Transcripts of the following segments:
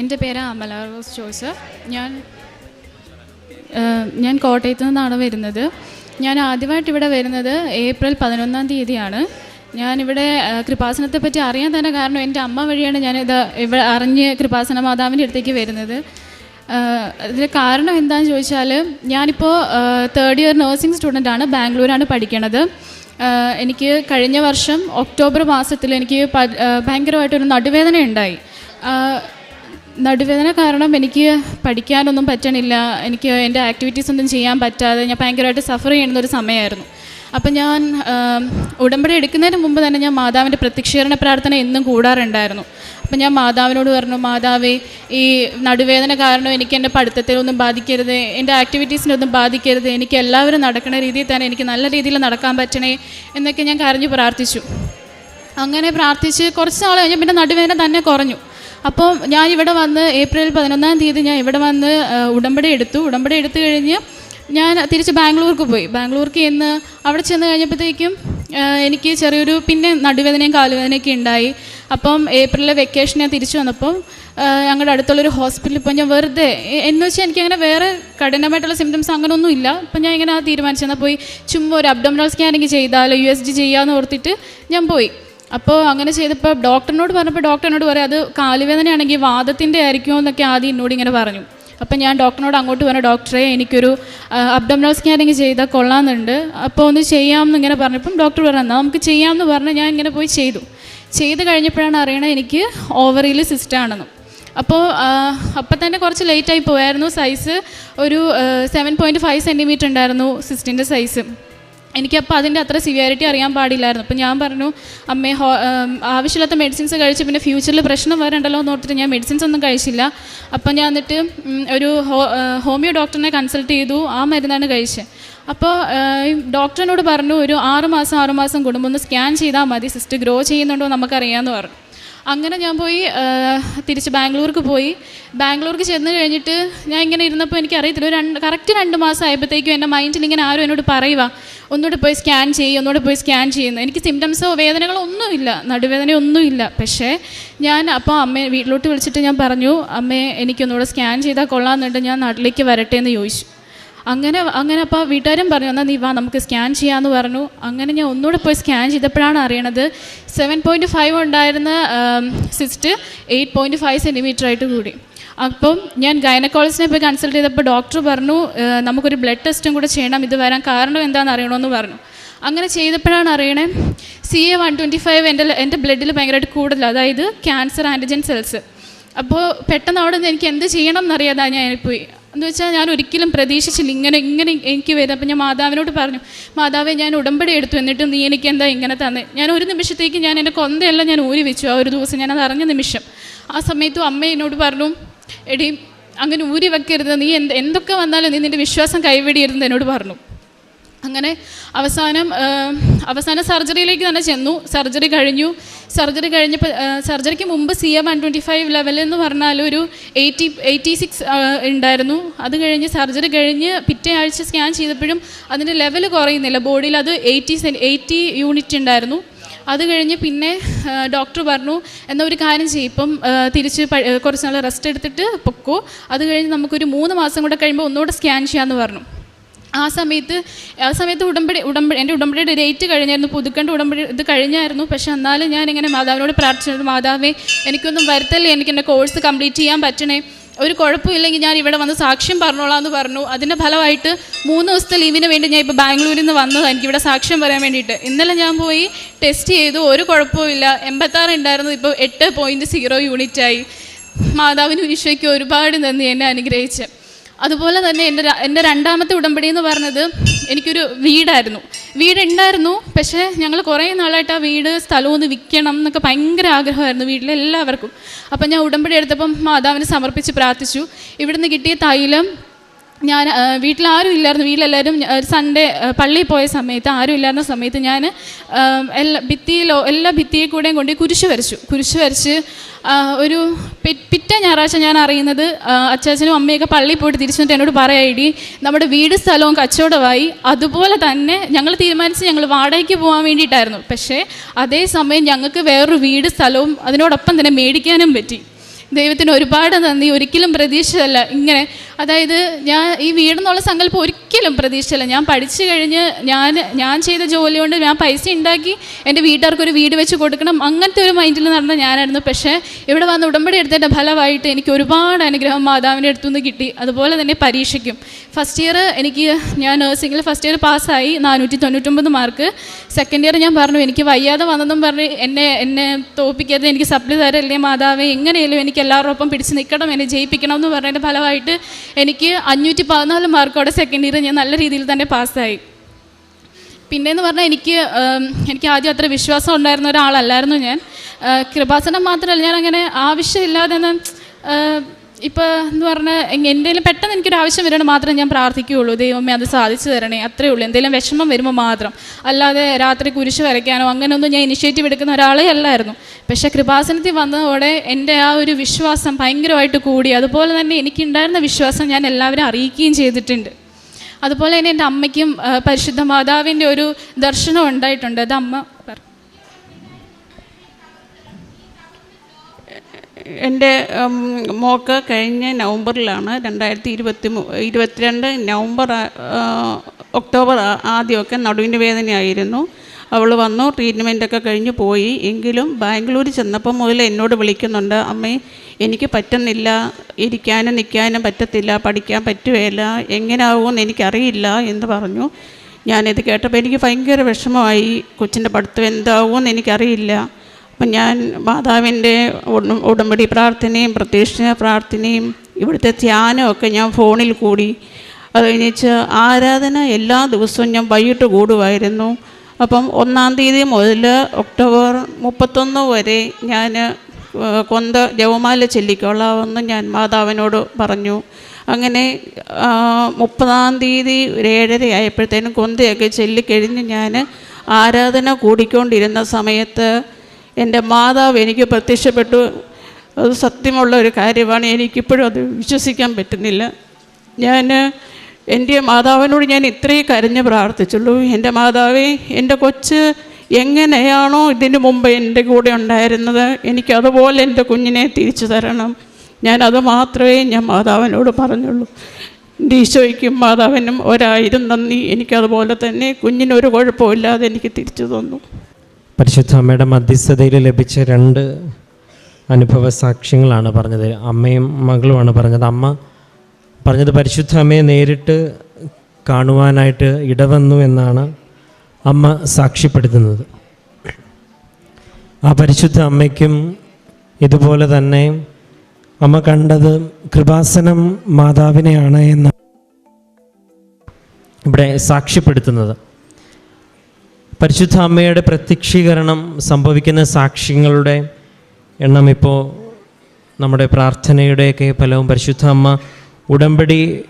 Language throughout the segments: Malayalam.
എന്റെ പേര് അമല റോസ് ജോസ്. ഞാൻ ഞാൻ കോട്ടയത്ത് നിന്നാണ് വരുന്നത്. ഞാൻ ആദ്യമായിട്ട് ഇവിടെ വരുന്നത് ഏപ്രിൽ പതിനൊന്നാം തീയതിയാണ്. ഞാനിവിടെ കൃപാസനത്തെ പറ്റി അറിയാൻ തന്നെ കാരണം എന്റെ അമ്മ വഴിയാണ് ഞാനിത് ഇവിടെ അറിഞ്ഞ് കൃപാസന മാതാവിന്റെ അടുത്തേക്ക് വരുന്നത്. അതിന് കാരണം എന്താണെന്ന് ചോദിച്ചാൽ ഞാനിപ്പോൾ തേർഡ് ഇയർ നേഴ്സിംഗ് സ്റ്റുഡന്റാണ് ബാംഗ്ലൂരാണ് പഠിക്കണത്. എനിക്ക് കഴിഞ്ഞ വർഷം ഒക്ടോബർ മാസത്തിൽ എനിക്ക് ഭയങ്കരമായിട്ടൊരു നടുവേദന ഉണ്ടായി നടുവേദന കാരണം എനിക്ക് പഠിക്കാനൊന്നും പറ്റണില്ല. എനിക്ക് എന്റെ ആക്ടിവിറ്റീസ് ഒന്നും ചെയ്യാൻ പറ്റാതെ ഞാൻ ഭയങ്കരമായിട്ട് സഫർ ചെയ്യുന്ന ഒരു സമയമായിരുന്നു. അപ്പം ഞാൻ ഉടമ്പടി എടുക്കുന്നതിന് മുമ്പ് തന്നെ ഞാൻ മാതാവിന്റെ പ്രത്യക്ഷീകരണ പ്രാർത്ഥന എന്നും കൂടാറുണ്ടായിരുന്നു. അപ്പം ഞാൻ മാതാവിനോട് പറഞ്ഞു മാതാവേ ഈ നടുവേദന കാരണം എനിക്ക് എന്റെ പഠിത്തത്തിലൊന്നും ബാധിക്കരുത്. എന്റെ ആക്ടിവിറ്റീസിനൊന്നും ബാധിക്കരുത്. എനിക്ക് എല്ലാവരും നടക്കുന്ന രീതിയിൽ തന്നെ എനിക്ക് നല്ല രീതിയിൽ നടക്കാൻ പറ്റണേ എന്നൊക്കെ ഞാൻ കരഞ്ഞു പ്രാർത്ഥിച്ചു. അങ്ങനെ പ്രാർത്ഥിച്ച് കുറച്ച് നാൾ കഴിഞ്ഞ് പിന്നെ നടുവേദന തന്നെ കുറഞ്ഞു. അപ്പോൾ ഞാൻ ഇവിടെ വന്ന് ഏപ്രിൽ പതിനൊന്നാം തീയതി ഞാൻ ഇവിടെ വന്ന് ഉടമ്പടി എടുത്തു. ഉടമ്പടി എടുത്തു കഴിഞ്ഞ് ഞാൻ തിരിച്ച് ബാംഗ്ലൂർക്ക് പോയി. ബാംഗ്ലൂർക്ക് ചെന്ന് അവിടെ ചെന്ന് കഴിഞ്ഞപ്പോഴത്തേക്കും എനിക്ക് ചെറിയൊരു പിന്നെ നടുവേദനയും കാലുവേദനയൊക്കെ ഉണ്ടായി. അപ്പം ഏപ്രിലിലെ വെക്കേഷൻ ഞാൻ തിരിച്ചു വന്നപ്പോൾ ഞങ്ങളുടെ അടുത്തുള്ളൊരു ഹോസ്പിറ്റലിൽ ഇപ്പോൾ ഞാൻ വെറുതെ എന്ന് വെച്ചാൽ എനിക്കങ്ങനെ വേറെ കഠിനമായിട്ടുള്ള സിംറ്റംസ് അങ്ങനെയൊന്നും ഇല്ല. അപ്പം ഞാൻ ഇങ്ങനെ ആ തീരുമാനിച്ചെന്നാൽ പോയി ചുമ്മാ ഒരു അബ്ഡോമിനൽ സ്കാനിങ് ചെയ്താലോ യു എസ് ജി ചെയ്യാമെന്ന് ഓർത്തിട്ട് ഞാൻ പോയി. അപ്പോൾ അങ്ങനെ ചെയ്തപ്പോൾ ഡോക്ടറിനോട് പറഞ്ഞപ്പോൾ ഡോക്ടർ എന്നോട് പറയാം അത് കാലുവേദനയാണെങ്കിൽ വാദത്തിന്റെ ആയിരിക്കുമോ? എന്നൊക്കെ ആദ്യം എന്നോട് ഇങ്ങനെ പറഞ്ഞു. അപ്പം ഞാൻ ഡോക്ടറിനോട് അങ്ങോട്ട് പറഞ്ഞു ഡോക്ടറെ എനിക്കൊരു അബ്ഡമിനൽ സ്കാനിങ് ചെയ്താൽ കൊള്ളാമെന്നുണ്ട്. അപ്പോൾ ഒന്ന് ചെയ്യാമെന്ന് ഇങ്ങനെ പറഞ്ഞപ്പം ഡോക്ടർ പറഞ്ഞു എന്നാൽ നമുക്ക് ചെയ്യാമെന്ന് പറഞ്ഞ് ഞാൻ ഇങ്ങനെ പോയി ചെയ്തു. ചെയ്ത് കഴിഞ്ഞപ്പോഴാണ് അറിയണത് എനിക്ക് ഓവറിയിൽ സിസ്റ്റാണെന്ന് അപ്പോൾ അപ്പം തന്നെ കുറച്ച് ലേറ്റായി പോയായിരുന്നു. സൈസ് ഒരു സെവൻ പോയിന്റ് ഫൈവ് സെന്റിമീറ്റർ ഉണ്ടായിരുന്നു സിസ്റ്റിന്റെ സൈസ് എനിക്കപ്പോൾ അതിന്റെ അത്ര സിവിയാരിറ്റി അറിയാൻ പാടില്ലായിരുന്നു. അപ്പം ഞാൻ പറഞ്ഞു അമ്മേ ഹോ ആവശ്യമില്ലാത്ത മെഡിസിൻസ് കഴിച്ച് പിന്നെ ഫ്യൂച്ചറിൽ പ്രശ്നം വരണ്ടല്ലോ എന്ന് ഓർത്തിട്ട് ഞാൻ മെഡിസിൻസ് ഒന്നും കഴിച്ചില്ല. അപ്പം ഞാൻ എന്നിട്ട് ഒരു ഹോമിയോ ഡോക്ടറിനെ കൺസൾട്ട് ചെയ്തു. ആ മരുന്നാണ് കഴിച്ചത്. അപ്പോൾ ഡോക്ടറിനോട് പറഞ്ഞു ഒരു ആറുമാസം ആറുമാസം ആറ് മാസം കൂടുമ്പോൾ ഒന്ന് സ്കാൻ ചെയ്താൽ മതി. സിസ്റ്റ് ഗ്രോ ചെയ്യുന്നുണ്ടോ നമുക്കറിയാമെന്ന് പറഞ്ഞു. അങ്ങനെ ഞാൻ പോയി തിരിച്ച് ബാംഗ്ലൂർക്ക് പോയി. ബാംഗ്ലൂർക്ക് ചെന്ന് കഴിഞ്ഞിട്ട് ഞാൻ ഇങ്ങനെ ഇരുന്നപ്പോൾ എനിക്ക് അറിയത്തില്ല ഒരു രണ്ട് കറക്റ്റ് രണ്ട് മാസം ആയപ്പോഴത്തേക്കും എന്റെ മൈൻഡിൽ ഇങ്ങനെ ആരും എന്നോട് പറയുക ഒന്നുകൂടെ പോയി സ്കാൻ ചെയ്യും ഒന്നുകൂടെ പോയി സ്കാൻ ചെയ്യുന്നു എനിക്ക് സിംറ്റംസോ വേദനകളോ ഒന്നുമില്ല നടുവേദനയൊന്നുമില്ല പക്ഷേ ഞാൻ അപ്പോൾ അമ്മയെ വീട്ടിലോട്ട് വിളിച്ചിട്ട് ഞാൻ പറഞ്ഞു അമ്മയെ എനിക്കൊന്നുകൂടെ സ്കാൻ ചെയ്താൽ കൊള്ളാമെന്നുണ്ട് ഞാൻ നാട്ടിലേക്ക് വരട്ടെ എന്ന് ചോദിച്ചു. അങ്ങനെ അങ്ങനെ അപ്പോൾ വീട്ടുകാരും പറഞ്ഞു എന്നാൽ നീ വാ നമുക്ക് സ്കാൻ ചെയ്യാമെന്ന് പറഞ്ഞു. അങ്ങനെ ഞാൻ ഒന്നുകൂടെ പോയി സ്കാൻ ചെയ്തപ്പോഴാണ് അറിയണത് സെവൻ പോയിന്റ് ഫൈവ് ഉണ്ടായിരുന്ന cyst eight point five centimetre ആയിട്ട് കൂടി. അപ്പം ഞാൻ ഗൈനക്കോളജിനെ പോയി കൺസൾട്ട് ചെയ്തപ്പോൾ ഡോക്ടർ പറഞ്ഞു "ഏഹ്, നമുക്കൊരു ബ്ലഡ് ടെസ്റ്റും കൂടെ ചെയ്യണം ഇത് വരാൻ കാരണം എന്താണെന്ന് അറിയണമെന്ന് പറഞ്ഞു. അങ്ങനെ ചെയ്തപ്പോഴാണ് അറിയണേ C A one twenty five എന്റെ എന്റെ ബ്ലഡിൽ ഭയങ്കരമായിട്ട് കൂടുതൽ അതായത് ക്യാൻസർ ആന്റിജൻ സെൽസ് അപ്പോൾ പെട്ടെന്ന് അവിടെ നിന്ന് എനിക്ക് എന്ത് ചെയ്യണം എന്നറിയാതാണ് ഞാൻ പോയി എന്ന് വെച്ചാൽ ഞാൻ ഒരിക്കലും പ്രതീക്ഷിച്ചില്ല. ഇങ്ങനെ ഇങ്ങനെ എനിക്ക് വരും. അപ്പം ഞാൻ മാതാവിനോട് പറഞ്ഞു മാതാവെ ഞാൻ ഉടമ്പടി എടുത്തു. എന്നിട്ട് നീ എനിക്ക് എന്താ ഇങ്ങനെ തന്നെ? ഞാൻ ഒരു നിമിഷത്തേക്ക് ഞാൻ എന്റെ കൊന്തയെല്ലാം ഞാൻ ഊരി വെച്ചു. ആ ഒരു ദിവസം ഞാൻ അത് അറിഞ്ഞ നിമിഷം. ആ സമയത്തും അമ്മ എന്നോട് പറഞ്ഞു എടി അങ്ങനെ ഊരി വെക്കരുത്. നീ എന്ത് എന്തൊക്കെ വന്നാലും നീ നിന്റെ വിശ്വാസം കൈവിടിയരുതെന്ന് എന്നോട് പറഞ്ഞു. അങ്ങനെ അവസാനം അവസാന സർജറിയിലേക്ക് തന്നെ ചെന്നു. സർജറി കഴിഞ്ഞു. സർജറി കഴിഞ്ഞപ്പോൾ സർജറിക്ക് മുമ്പ് C A one twenty five level എന്ന് പറഞ്ഞാൽ ഒരു എയ്റ്റി എയ്റ്റി സിക്സ് ഉണ്ടായിരുന്നു. അത് കഴിഞ്ഞ് സർജറി കഴിഞ്ഞ് പിറ്റേ ആഴ്ച സ്കാൻ ചെയ്തപ്പോഴും അതിന്റെ ലെവൽ കുറയുന്നില്ല. ബോഡിയിൽ അത് എയ്റ്റി എയ്റ്റി യൂണിറ്റ് ഉണ്ടായിരുന്നു. അത് കഴിഞ്ഞ് പിന്നെ ഡോക്ടർ പറഞ്ഞു എന്നാൽ ഒരു കാര്യം ചെയ്യും. ഇപ്പം തിരിച്ച് കുറച്ച് നാൾ റെസ്റ്റ് എടുത്തിട്ട് പൊക്കോ. അത് കഴിഞ്ഞ് നമുക്കൊരു മൂന്ന് മാസം കൂടെ കഴിയുമ്പോൾ ഒന്നുകൂടെ സ്കാൻ ചെയ്യാമെന്ന് പറഞ്ഞു. ആ സമയത്ത് ആ സമയത്ത് ഉടമ്പടി ഉടമ്പടി എന്റെ ഉടമ്പടിയുടെ ഡേറ്റ് കഴിഞ്ഞായിരുന്നു പുതുക്കേണ്ട ഉടമ്പടി ഇത് കഴിഞ്ഞായിരുന്നു. പക്ഷെ എന്നാലും ഞാൻ ഇങ്ങനെ മാതാവിനോട് പ്രാർത്ഥിച്ചിരുന്നു മാതാവേ എനിക്കൊന്നും വരുത്തല്ലേ? എനിക്ക് എന്റെ കോഴ്സ് കംപ്ലീറ്റ് ചെയ്യാൻ പറ്റണേ. ഒരു കുഴപ്പമില്ലെങ്കിൽ ഞാൻ ഇവിടെ വന്ന് സാക്ഷ്യം പറഞ്ഞോളാം എന്ന് പറഞ്ഞു. അതിന്റെ ഫലമായിട്ട് മൂന്ന് ദിവസത്തെ ലീവിന് വേണ്ടി ഞാൻ ഇപ്പോൾ ബാംഗ്ലൂരിൽ നിന്ന് വന്നതാണ് എനിക്കിവിടെ സാക്ഷ്യം പറയാൻ വേണ്ടിയിട്ട്. ഇന്നലെ ഞാൻ പോയി ടെസ്റ്റ് ചെയ്തു. ഒരു കുഴപ്പമില്ല എൺപത്താറ് ഉണ്ടായിരുന്നു. ഇപ്പോൾ എട്ട് പോയിന്റ് സീറോ യൂണിറ്റായി മാതാവിന് ഈശോയ്ക്ക് ഒരുപാട് നന്ദി എന്നെ അനുഗ്രഹിച്ച്. അതുപോലെ തന്നെ എന്റെ എന്റെ രണ്ടാമത്തെ ഉടമ്പടി എന്ന് പറഞ്ഞത് എനിക്കൊരു വീടായിരുന്നു. വീടുണ്ടായിരുന്നു പക്ഷേ ഞങ്ങൾ കുറേ നാളായിട്ട് ആ വീട് സ്ഥലമൊന്ന് വിൽക്കണം എന്നൊക്കെ ഭയങ്കര ആഗ്രഹമായിരുന്നു വീട്ടിലെല്ലാവർക്കും അപ്പം ഞാൻ ഉടമ്പടി എടുത്തപ്പം മാതാവിന് സമർപ്പിച്ച് പ്രാർത്ഥിച്ചു. ഇവിടുന്ന് കിട്ടിയ തൈലം ഞാൻ വീട്ടിൽ ആരും ഇല്ലായിരുന്നു. വീട്ടിലെല്ലാവരും സൺഡേ പള്ളിയിൽ പോയ സമയത്ത് ആരും ഇല്ലായിരുന്ന സമയത്ത് ഞാൻ എല്ലാ ഭിത്തിയിലോ എല്ലാ ഭിത്തിയിൽ കൂടെയും കൊണ്ട് കുരിശ് വരച്ചു. കുരിശ് വരച്ച് ഒരു പിറ്റ ഞായറാഴ്ച ഞാൻ അറിയുന്നത് അച്ചാച്ചനും അമ്മയൊക്കെ പള്ളിയിൽ പോയിട്ട് തിരിച്ചു വന്നിട്ട് എന്നോട് പറയായിടി നമ്മുടെ വീട് സ്ഥലവും കച്ചവടമായി. അതുപോലെ തന്നെ ഞങ്ങൾ തീരുമാനിച്ച് ഞങ്ങൾ വാടകയ്ക്ക് പോകാൻ വേണ്ടിയിട്ടായിരുന്നു. പക്ഷേ അതേസമയം ഞങ്ങൾക്ക് വേറൊരു വീട് സ്ഥലവും അതിനോടൊപ്പം തന്നെ മേടിക്കാനും പറ്റി. ദൈവത്തിന് ഒരുപാട് നന്ദി. ഒരിക്കലും പ്രതീക്ഷിച്ചതല്ല. ഇങ്ങനെ അതായത് ഞാൻ ഈ വീടെന്നുള്ള സങ്കല്പം ഒരിക്കലും പ്രതീക്ഷിച്ചില്ല ഞാൻ പഠിച്ചു കഴിഞ്ഞ് ഞാൻ ഞാൻ ചെയ്ത ജോലി കൊണ്ട് ഞാൻ പൈസ ഉണ്ടാക്കി എന്റെ വീട്ടുകാർക്ക് ഒരു വീട് വെച്ച് കൊടുക്കണം. അങ്ങനത്തെ ഒരു മൈൻഡിൽ നടന്ന ഞാനായിരുന്നു. പക്ഷേ ഇവിടെ വന്ന് ഉടമ്പടി എടുത്തതിന്റെ ഫലമായിട്ട് എനിക്ക് ഒരുപാട് അനുഗ്രഹം മാതാവിന്റെ അടുത്തുനിന്ന് കിട്ടി. അതുപോലെ തന്നെ പരീക്ഷയ്ക്കും. ഫസ്റ്റ് ഇയർ എനിക്ക് ഞാൻ നഴ്സിംഗിൽ ഫസ്റ്റ് ഇയർ പാസ്സായി നാനൂറ്റി തൊണ്ണൂറ്റൊമ്പത് മാർക്ക് സെക്കൻഡ് ഇയർ ഞാൻ പറഞ്ഞു എനിക്ക് വയ്യാതെ വന്നതും പറഞ്ഞ് എന്നെ എന്നെ തോപ്പിക്കാതെ എനിക്ക് സപ്ലി തരല്ലേ മാതാവേ. എങ്ങനെയല്ലോ എനിക്ക് എല്ലാവരോടൊപ്പം പിടിച്ച് നിൽക്കണം. എന്നെ ജയിപ്പിക്കണം എന്ന് പറഞ്ഞതിന്റെ ഫലമായിട്ട് എനിക്ക് അഞ്ഞൂറ്റി പതിനാല് മാർക്കോടെ സെക്കൻഡ് ഇയർ ഞാൻ നല്ല രീതിയിൽ തന്നെ പാസ്സായി. പിന്നെയെന്ന് പറഞ്ഞാൽ എനിക്ക് എനിക്ക് ആദ്യം അത്ര വിശ്വാസം ഉണ്ടായിരുന്ന ഒരാളല്ലായിരുന്നു ഞാൻ. കൃപാസനം മാത്രമല്ല ഞാൻ അങ്ങനെ ആവശ്യമില്ലാതെ ഇപ്പോൾ എന്ന് പറഞ്ഞാൽ എന്തെങ്കിലും പെട്ടെന്ന് എനിക്കൊരു ആവശ്യം വരണം മാത്രമേ ഞാൻ പ്രാർത്ഥിക്കുകയുള്ളൂ. ദൈവമേ അത് സാധിച്ചു തരണേ അത്രേ ഉള്ളൂ. എന്തെങ്കിലും വിഷമം വരുമ്പോൾ മാത്രം. അല്ലാതെ രാത്രി കുരിശ് വരയ്ക്കാനോ അങ്ങനെയൊന്നും ഞാൻ ഇനിഷ്യേറ്റീവ് എടുക്കുന്ന ഒരാളേ അല്ലായിരുന്നു. പക്ഷേ കൃപാസനത്തിൽ വന്നതോടെ എന്റെ ആ ഒരു വിശ്വാസം ഭയങ്കരമായിട്ട് കൂടി. അതുപോലെ തന്നെ എനിക്കുണ്ടായിരുന്ന വിശ്വാസം ഞാൻ എല്ലാവരും അറിയിക്കുകയും ചെയ്തിട്ടുണ്ട്. അതുപോലെ തന്നെ എന്റെ അമ്മയ്ക്കും പരിശുദ്ധ മാതാവിന്റെ ഒരു ദർശനം ഉണ്ടായിട്ടുണ്ട്. അത് അമ്മ എന്റെ മോക്ക് കഴിഞ്ഞ നവംബറിലാണ് രണ്ടായിരത്തി ഇരുപത്തി ഇരുപത്തിരണ്ട് നവംബർ ഒക്ടോബർ ആദ്യമൊക്കെ നടുവിന്റെ വേദനയായിരുന്നു. അവൾ വന്നു. ട്രീറ്റ്മെന്റൊക്കെ കഴിഞ്ഞ് പോയി. എങ്കിലും ബാംഗ്ലൂർ ചെന്നപ്പം മുതൽ എന്നോട് വിളിക്കുന്നുണ്ട് അമ്മേ എനിക്ക് പറ്റുന്നില്ല. ഇരിക്കാനും നിൽക്കാനും പറ്റത്തില്ല. പഠിക്കാൻ പറ്റുകയില്ല. എങ്ങനെയാവുമെന്ന് എനിക്കറിയില്ല എന്ന് പറഞ്ഞു. ഞാനിത് കേട്ടപ്പോൾ എനിക്ക് ഭയങ്കര വിഷമമായി. കൊച്ചിന്റെ പഠിത്തം എന്താവുമെന്ന് എനിക്കറിയില്ല. അപ്പം ഞാൻ മാതാവിന്റെ ഉട- ഉടമ്പടി പ്രാർത്ഥനയും പ്രത്യക്ഷ പ്രാർത്ഥനയും ഇവിടുത്തെ ധ്യാനമൊക്കെ ഞാൻ ഫോണിൽ കൂടി. അത് കഴിഞ്ഞ് ആരാധന എല്ലാ ദിവസവും ഞാൻ വൈകിട്ട് കൂടുമായിരുന്നു. അപ്പം ഒന്നാം തീയതി മുതൽ ഒക്ടോബർ മുപ്പത്തൊന്ന് വരെ ഞാൻ കൊന്ത ജവമാല ചൊല്ലിക്കൊള്ളാമെന്ന് ഞാൻ മാതാവിനോട് പറഞ്ഞു. അങ്ങനെ മുപ്പതാം തീയതി ഒരു ഏഴര ആയപ്പോഴത്തേനും കൊന്തയൊക്കെ ചൊല്ലിക്കഴിഞ്ഞ് ഞാൻ ആരാധന കൂടിക്കൊണ്ടിരുന്ന സമയത്ത് എന്റെ മാതാവ് എനിക്ക് പ്രത്യക്ഷപ്പെട്ടു. അത് സത്യമുള്ള ഒരു കാര്യമാണ്. എനിക്കിപ്പോഴും അത് വിശ്വസിക്കാൻ പറ്റുന്നില്ല. ഞാൻ എന്റെ മാതാവിനോട് ഞാൻ ഇത്രയും കരഞ്ഞ് പ്രാർത്ഥിച്ചുള്ളൂ. എന്റെ മാതാവേ എന്റെ കൊച്ച് എങ്ങനെയാണോ ഇതിനു മുമ്പ് എന്റെ കൂടെ ഉണ്ടായിരുന്നത്. എനിക്കതുപോലെ എന്റെ കുഞ്ഞിനെ തിരിച്ചു തരണം. ഞാനത് മാത്രമേ ഞാൻ മാതാവിനോട് പറഞ്ഞുള്ളൂ. എന്റെ ഈശോയ്ക്കും മാതാവിനും ഒരായിരം നന്ദി. എനിക്കതുപോലെ തന്നെ കുഞ്ഞിനൊരു കുഴപ്പമില്ലാതെ എനിക്ക് തിരിച്ചു തന്നു. പരിശുദ്ധ അമ്മയുടെ മധ്യസ്ഥതയിൽ ലഭിച്ച രണ്ട് അനുഭവ സാക്ഷ്യങ്ങളാണ് പറഞ്ഞത്. അമ്മയും മകളുമാണ് പറഞ്ഞത്. അമ്മ പറഞ്ഞത് പരിശുദ്ധ അമ്മയെ നേരിട്ട് കാണുവാനായിട്ട് ഇടവന്നു എന്നാണ് അമ്മ സാക്ഷ്യപ്പെടുത്തുന്നത്. ആ പരിശുദ്ധ അമ്മയ്ക്കും ഇതുപോലെ തന്നെ അമ്മ കണ്ടത് കൃപാസനം മാതാവിനെയാണ് എന്ന് ഇവിടെ സാക്ഷ്യപ്പെടുത്തുന്നത്. പരിശുദ്ധ അമ്മയുടെ പ്രത്യക്ഷീകരണം സംഭവിക്കുന്ന സാക്ഷ്യങ്ങളുടെ എണ്ണം ഇപ്പോൾ നമ്മുടെ പ്രാർത്ഥനയുടെയൊക്കെ ഫലവും പരിശുദ്ധ അമ്മ ഉടമ്പടി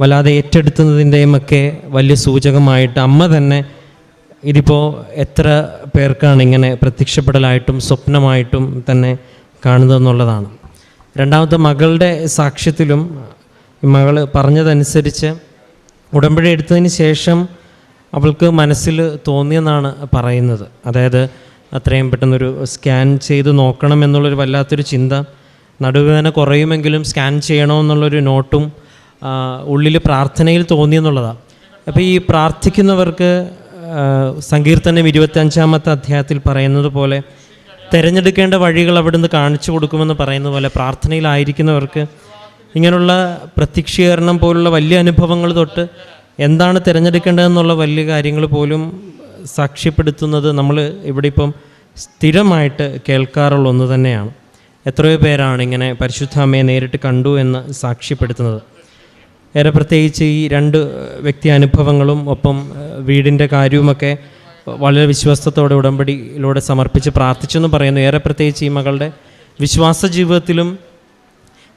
വല്ലാതെ ഏറ്റെടുത്തുന്നതിന്റെയും ഒക്കെ വലിയ സൂചകമായിട്ട് അമ്മ തന്നെ ഇതിപ്പോൾ എത്ര പേർക്കാണ് ഇങ്ങനെ പ്രത്യക്ഷപ്പെടലായിട്ടും സ്വപ്നമായിട്ടും തന്നെ കാണുന്നതെന്നുള്ളതാണ് രണ്ടാമത്തെ മകളുടെ സാക്ഷ്യത്തിലും മകൾ പറഞ്ഞതനുസരിച്ച് ഉടമ്പടി എടുത്തതിന് ശേഷം അവൾക്ക് മനസ്സിൽ തോന്നിയെന്നാണ് പറയുന്നത്. അതായത് അത്രയും പെട്ടെന്നൊരു സ്കാൻ ചെയ്ത് നോക്കണം എന്നുള്ളൊരു വല്ലാത്തൊരു ചിന്ത നടുവേദന കുറയുമെങ്കിലും സ്കാൻ ചെയ്യണമെന്നുള്ളൊരു നോട്ടും ഉള്ളിൽ പ്രാർത്ഥനയിൽ തോന്നിയെന്നുള്ളതാണ് അപ്പോൾ ഈ പ്രാർത്ഥിക്കുന്നവർക്ക് സങ്കീർത്തനം ഇരുപത്തഞ്ചാമത്തെ അധ്യായത്തിൽ പറയുന്നത് പോലെ തിരഞ്ഞെടുക്കേണ്ട വഴികൾ അവിടുന്ന് കാണിച്ചു കൊടുക്കുമെന്ന് പറയുന്ന പോലെ പ്രാർത്ഥനയിലായിരിക്കുന്നവർക്ക് ഇങ്ങനെയുള്ള പ്രത്യക്ഷീകരണം പോലുള്ള വലിയ അനുഭവങ്ങൾ തൊട്ട് എന്താണ് തിരഞ്ഞെടുക്കേണ്ടതെന്നുള്ള വലിയ കാര്യങ്ങൾ പോലും സാക്ഷ്യപ്പെടുത്തുന്നത് നമ്മൾ ഇവിടെ ഇപ്പം സ്ഥിരമായിട്ട് കേൾക്കാറുള്ള ഒന്ന് തന്നെയാണ്. എത്രയോ പേരാണ് ഇങ്ങനെ പരിശുദ്ധ അമ്മയെ നേരിട്ട് കണ്ടു എന്ന് സാക്ഷ്യപ്പെടുത്തുന്നത്. ഏറെ പ്രത്യേകിച്ച് ഈ രണ്ട് വ്യക്തി അനുഭവങ്ങളും ഒപ്പം വീടിന്റെ കാര്യവുമൊക്കെ വളരെ വിശ്വാസത്തോടെ ഉടമ്പടിയിലൂടെ സമർപ്പിച്ച് പ്രാർത്ഥിച്ചെന്ന് പറയുന്നു. ഏറെ പ്രത്യേകിച്ച് ഈ മകളുടെ വിശ്വാസ ജീവിതത്തിലും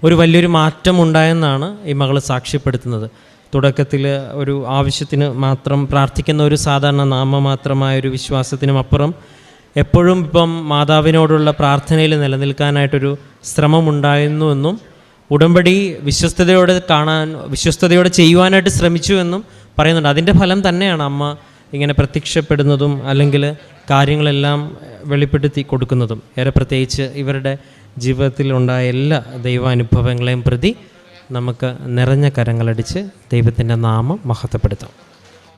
ഒരു വലിയൊരു മാറ്റം ഉണ്ടായെന്നാണ് ഈ മകൾ സാക്ഷ്യപ്പെടുത്തുന്നത്. തുടക്കത്തിൽ ഒരു ആവശ്യത്തിന് മാത്രം പ്രാർത്ഥിക്കുന്ന ഒരു സാധാരണ നാമമാത്രമായ ഒരു വിശ്വാസത്തിനും അപ്പുറം എപ്പോഴും ഇപ്പം മാതാവിനോടുള്ള പ്രാർത്ഥനയിൽ നിലനിൽക്കാനായിട്ടൊരു ശ്രമമുണ്ടായിരുന്നുവെന്നും ഉടമ്പടി വിശ്വസ്തയോടെ കാണാൻ വിശ്വസ്തയോടെ ചെയ്യുവാനായിട്ട് ശ്രമിച്ചു എന്നും പറയുന്നുണ്ട്. അതിന്റെ ഫലം തന്നെയാണ് അമ്മ ഇങ്ങനെ പ്രത്യക്ഷപ്പെടുന്നതും അല്ലെങ്കിൽ കാര്യങ്ങളെല്ലാം വെളിപ്പെടുത്തി കൊടുക്കുന്നതും. ഏറെ പ്രത്യേകിച്ച് ഇവരുടെ ജീവിതത്തിലുണ്ടായ എല്ലാ ദൈവാനുഭവങ്ങളെയും പ്രതി നമുക്ക് നിറഞ്ഞ കരങ്ങളടിച്ച് ദൈവത്തിന്റെ നാമം മഹത്വപ്പെടുത്താം.